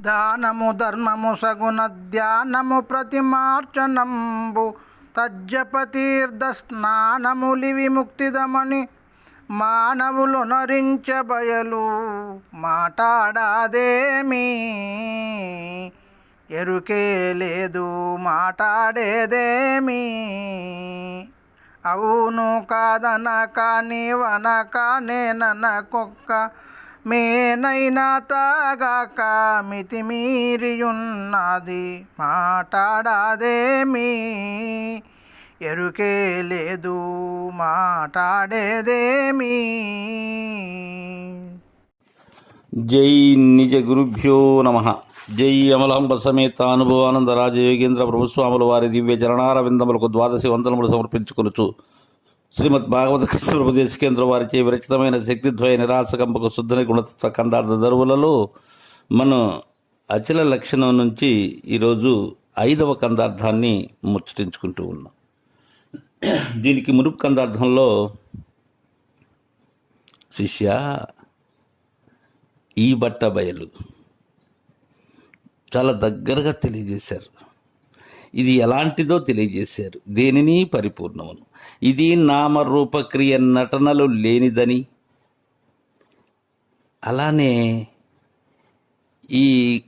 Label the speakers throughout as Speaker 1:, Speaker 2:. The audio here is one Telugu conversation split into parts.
Speaker 1: దానము ధర్మము సగుణ ధ్యానము ప్రతిమార్చనంబు తజ్జపతీర్థ స్నానములివి ముక్తిదమని మానవులు నరించబయలు మాటాడాదేమీ? ఎరుకే లేదు మాటాడేదేమీ? అవును కాదనక నీవనక నేననకొక్క మేనైనా తాగాక మితిమీరియున్నది మాట్లాడదేమీ ఎరుకే లేదు మాట్లాడేదేమీ
Speaker 2: జై నిజ గురుభ్యో నమ. జై అమలాంబ సమేత అనుభవానంద రాజయోగేంద్ర ప్రభుస్వాముల వారి దివ్య చరణారవిందములకు ద్వాదశి వందనములు సమర్పించుకొనుచు. శ్రీమద్ భాగవత కృష్ణోపదేశ కేంద్ర వారిచే విరచితమైన శక్తిద్వయ నిరాశకంపకు శుద్ధని గుణతత్వ కందార్థ దరువులలో మనం అచల లక్షణం నుంచి ఈరోజు ఐదవ కందార్థాన్ని ముచ్చటించుకుంటూ ఉన్నాం. దీనికి మునుపు కందార్థంలో శిష్య ఈ బట్ట బయలు చాలా దగ్గరగా తెలియజేశారు. ఇది ఎలాంటిదో తెలియజేశారు. దేనిని పరిపూర్ణమును. ఇది నామరూపక్రియ నటనలు లేనిదని. అలానే ఈ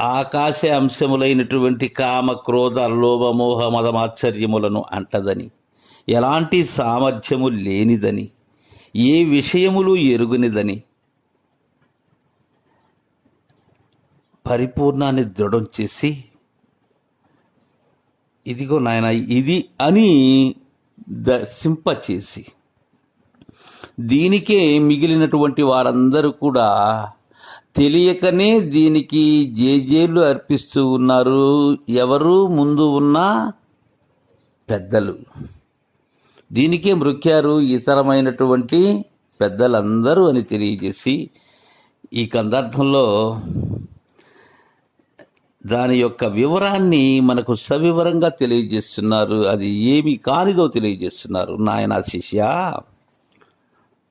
Speaker 2: ఆకాశ అంశములైనటువంటి కామ క్రోధ లోభ మోహ మదమాశ్చర్యములను అంటదని. ఎలాంటి సామర్థ్యము లేనిదని. ఏ విషయములు ఎరుగునిదని. పరిపూర్ణాన్ని దృఢం చేసి ఇదిగో నాయన ఇది అని సింప చేసి దీనికే మిగిలినటువంటి వారందరూ కూడా తెలియకనే దీనికి జేజేలు అర్పిస్తూ ఉన్నారు. ఎవరు ముందు ఉన్న పెద్దలు. దీనికే మృక్యారు ఇతరమైనటువంటి పెద్దలందరూ అని తెలియజేసి ఈ కందార్థంలో దాని యొక్క వివరాన్ని మనకు సవివరంగా తెలియజేస్తున్నారు. అది ఏమి కానిదో తెలియజేస్తున్నారు. నాయన శిష్య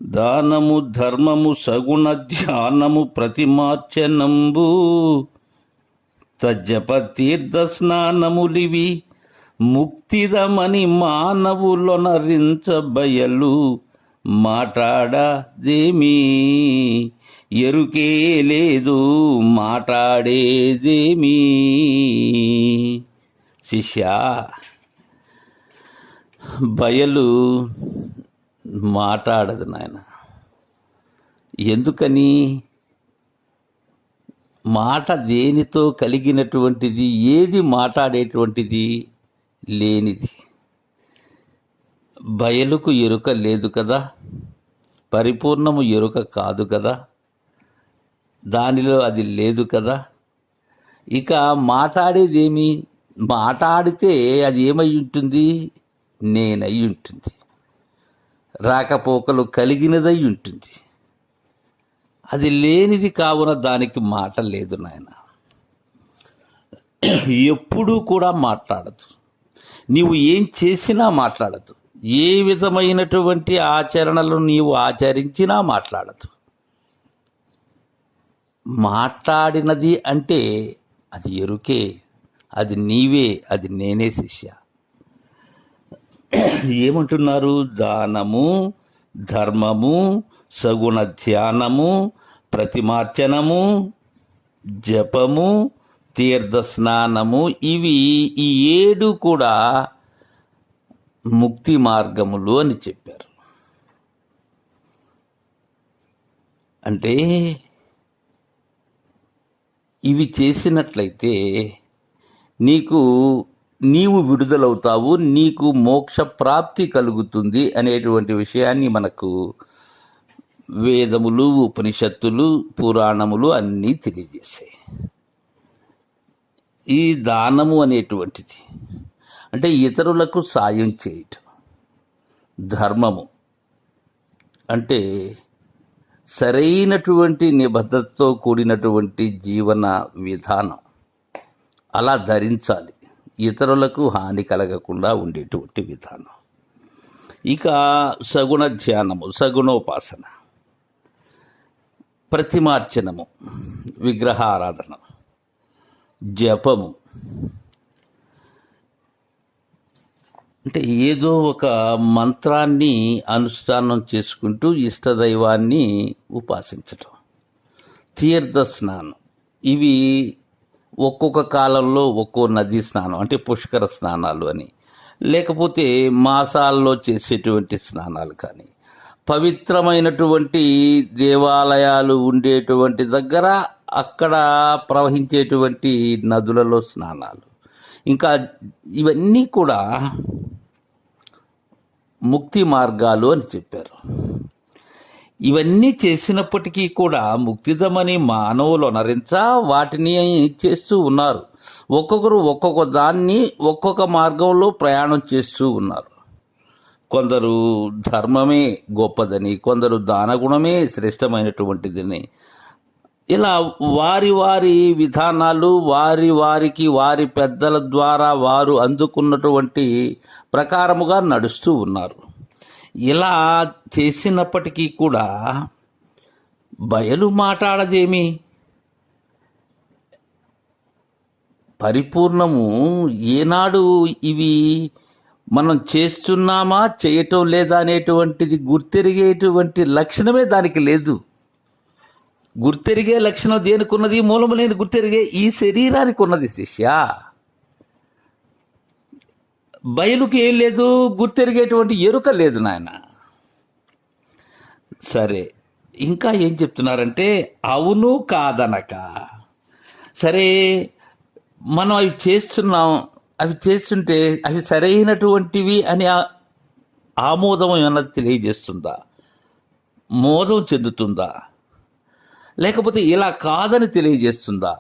Speaker 2: దానము ధర్మము సగుణ ధ్యానము ప్రతిమాచనంబు తజ్జప తీర్థ స్నానములివి ముక్తిదమని మానవులొనరించబయలు మాట్లాడదేమీ? ఎరుకే లేదు మాట్లాడేదేమీ? శిష్య బయలు మాట్లాడదు నాయన. ఎందుకని? మాట దేనితో కలిగినటువంటిది ఏది మాట్లాడేటువంటిది లేనిది. బయలుకు ఎరుక లేదు కదా పరిపూర్ణము ఎరుక కాదు కదా. దానిలో అది లేదు కదా. ఇక మాట్లాడేదేమి? మాట్లాడితే అది ఏమై ఉంటుంది? నేనై ఉంటుంది. రాకపోకలు కలిగినదై ఉంటుంది. అది లేనిది కావున దానికి మాట లేదు నాయన. ఎప్పుడూ కూడా మాట్లాడదు. నీవు ఏం చేసినా మాట్లాడదు. ఏ విధమైనటువంటి ఆచరణలు నీవు ఆచరించినా మాట్లాడదు. మాట్లాడినది అంటే అది ఎరుకే అది నీవే అది నేనే శిష్య. ఏమంటున్నారు? దానము ధర్మము సగుణ ధ్యానము ప్రతిమార్చనము జపము తీర్థ స్నానము ఇవి ఈ ఏడు కూడా ముక్తి మార్గములు అని చెప్పారు. అంటే ఇవి చేసినట్లయితే నీకు నీవు విడుదలవుతావు నీకు మోక్ష ప్రాప్తి కలుగుతుంది అనేటువంటి విషయాన్ని మనకు వేదములు ఉపనిషత్తులు పురాణములు అన్నీ తెలియజేశాయి. ఈ దానము అనేటువంటిది అంటే ఇతరులకు సాయం చేయటం ధర్మము అంటే సరైనటువంటి నిబద్ధతతో కూడినటువంటి జీవన విధానం అలా ధరించాలి. ఇతరులకు హాని కలగకుండా ఉండేటువంటి విధానం. ఇక సగుణ ధ్యానము సగుణోపాసన ప్రతిమార్చనము విగ్రహారాధన జపము అంటే ఏదో ఒక మంత్రాన్ని అనుష్ఠానం చేసుకుంటూ ఇష్టదైవాన్ని ఉపాసించటం. తీర్థ స్నానం. ఇవి ఒక్కొక్క కాలంలో ఒక్కో నదీ స్నానం అంటే పుష్కర స్నానాలు అని. లేకపోతే మాసాల్లో చేసేటువంటి స్నానాలు కానీ పవిత్రమైనటువంటి దేవాలయాలు ఉండేటువంటి దగ్గర అక్కడ ప్రవహించేటువంటి నదులలో స్నానాలు. ఇంకా ఇవన్నీ కూడా ముక్తి మార్గాలు అని చెప్పారు. ఇవన్నీ చేసినప్పటికీ కూడా ముక్తిదమని మానవులు నరించా వాటిని చేస్తూ ఉన్నారు. ఒక్కొక్కరు ఒక్కొక్క దాన్ని ఒక్కొక్క మార్గంలో ప్రయాణం చేస్తూ ఉన్నారు. కొందరు ధర్మమే గొప్పదని కొందరు దానగుణమే శ్రేష్టమైనటువంటిదని ఇలా వారి వారి విధానాలు వారి వారికి వారి పెద్దల ద్వారా వారు అందుకున్నటువంటి ప్రకారముగా నడుస్తూ ఉన్నారు. ఇలా చేసినప్పటికీ కూడా బయలు మాట్లాడదేమి? పరిపూర్ణము ఏనాడు ఇవి మనం చేస్తున్నామా చేయటం లేదా అనేటువంటిది గుర్తెరిగేటువంటి లక్షణమే దానికి లేదు. గుర్తెరిగే లక్షణం దేనికున్నది? మూలము లేని గుర్తెరిగే ఈ శరీరానికి ఉన్నది శిష్య. బయలుకి ఏం లేదు గుర్తెరిగేటువంటి ఎరుక లేదు నాయన. సరే ఇంకా ఏం చెప్తున్నారంటే అవును కాదనక. సరే మనం అవి చేస్తున్నాం అవి చేస్తుంటే అవి సరైనటువంటివి అని ఆమోదం ఏమన్నా తెలియజేస్తుందా? మోదం చెందుతుందా? లేకపోతే ఇలా కాదని తెలియజేస్తుందా?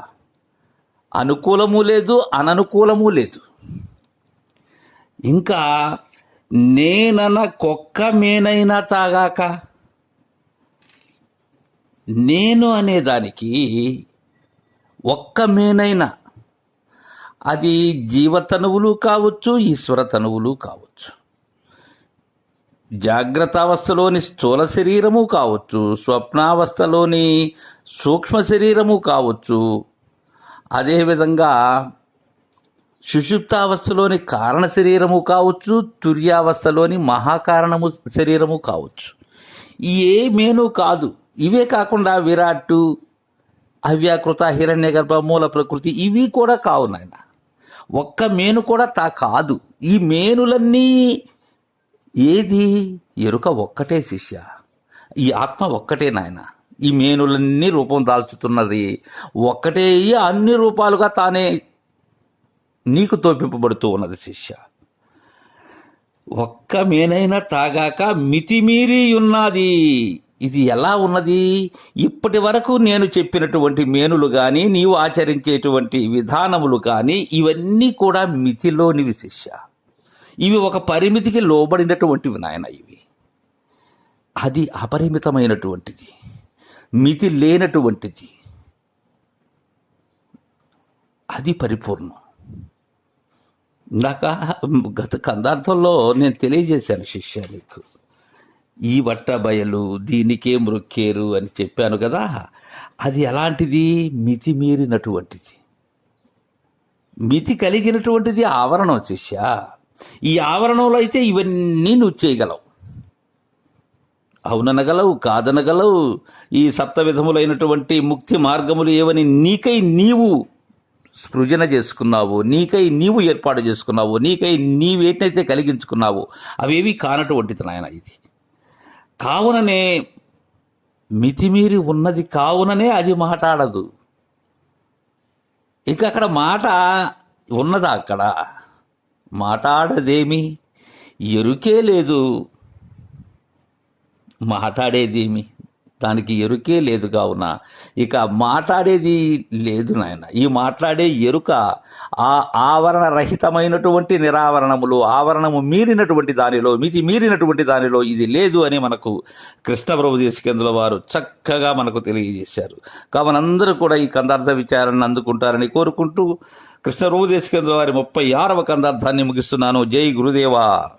Speaker 2: అనుకూలము లేదు అననుకూలము లేదు. ఇంకా నేనన కొక్క మేనైనా తాగాక? నేను అనేదానికి ఒక్క మేనైనా. అది జీవతనువులు కావచ్చు ఈశ్వర తనువులు కావచ్చు. జాగ్రత్తావస్థలోని స్థూల శరీరము కావచ్చు స్వప్నావస్థలోని సూక్ష్మ శరీరము కావచ్చు. అదేవిధంగా సుషుప్తావస్థలోని కారణ శరీరము కావచ్చు తుర్యావస్థలోని మహాకారణము శరీరము కావచ్చు. ఏ మేను కాదు. ఇవే కాకుండా విరాట్టు అవ్యాకృత హిరణ్య గర్భ మూల ప్రకృతి ఇవి కూడా కావు నాయన. ఒక్క మేను కూడా తా కాదు. ఈ మేనులన్నీ ఏది? ఎరుక ఒక్కటే శిష్య. ఈ ఆత్మ ఒక్కటే నాయన. ఈ మేనులన్నీ రూపం దాల్చుతున్నది. ఒక్కటే అన్ని రూపాలుగా తానే నీకు తోపింపబడుతూ ఉన్నది శిష్య. ఒక్క మేనైనా తాగాక మితిమీరి ఉన్నది. ఇది ఎలా ఉన్నది? ఇప్పటి వరకు నేను చెప్పినటువంటి మేనులు కానీ నీవు ఆచరించేటువంటి విధానములు కానీ ఇవన్నీ కూడా మితిలోనివి శిష్య. ఇవి ఒక పరిమితికి లోబడినటువంటివి నాయన ఇవి. అది అపరిమితమైనటువంటిది. మితి లేనటువంటిది. అది పరిపూర్ణం. నాకు గత కందార్థంలో నేను తెలియజేశాను శిష్య ఈ వట్ట బయలు దీనికే మృక్కేరు అని చెప్పాను కదా. అది ఎలాంటిది? మితిమీరినటువంటిది మితి కలిగినటువంటిది ఆవరణం శిష్య. ఈ ఆవరణంలో అయితే ఇవన్నీ నువ్వు చేయగలవు. అవుననగలవు కాదనగలవు. ఈ సప్త విధములైనటువంటి ముక్తి మార్గములు ఏవని నీకై నీవు సృజన చేసుకున్నావు నీకై నీవు ఏర్పాటు చేసుకున్నావు నీకై నీవేటైతే కలిగించుకున్నావో అవేవి కానటువంటిది నాయన ఇది. కావుననే మితిమీరి ఉన్నది కావుననే అది మాట్లాడదు ఇక అక్కడ మాట ఉన్నదా అక్కడ? మాట్లాడదేమి ఎరుకే లేదు. మాట్లాడేదేమి దానికి ఎరుకే లేదు కావున. ఇక మాట్లాడేది లేదు నాయన. ఈ మాట్లాడే ఎరుక ఆ ఆవరణ రహితమైనటువంటి నిరావరణములు ఆవరణము మీరినటువంటి దానిలో మితి మీరినటువంటి దానిలో ఇది లేదు అని మనకు కృష్ణప్రభు దేశకేంద్రుల వారు చక్కగా మనకు తెలియజేశారు. కావున అందరూ కూడా ఈ కందార్థ విచారాన్ని అందుకుంటారని కోరుకుంటూ కృష్ణప్రభు దేశకేంద్రుల వారి ముప్పై ఆరవ కందార్థాన్ని ముగిస్తున్నాను. జై గురుదేవా.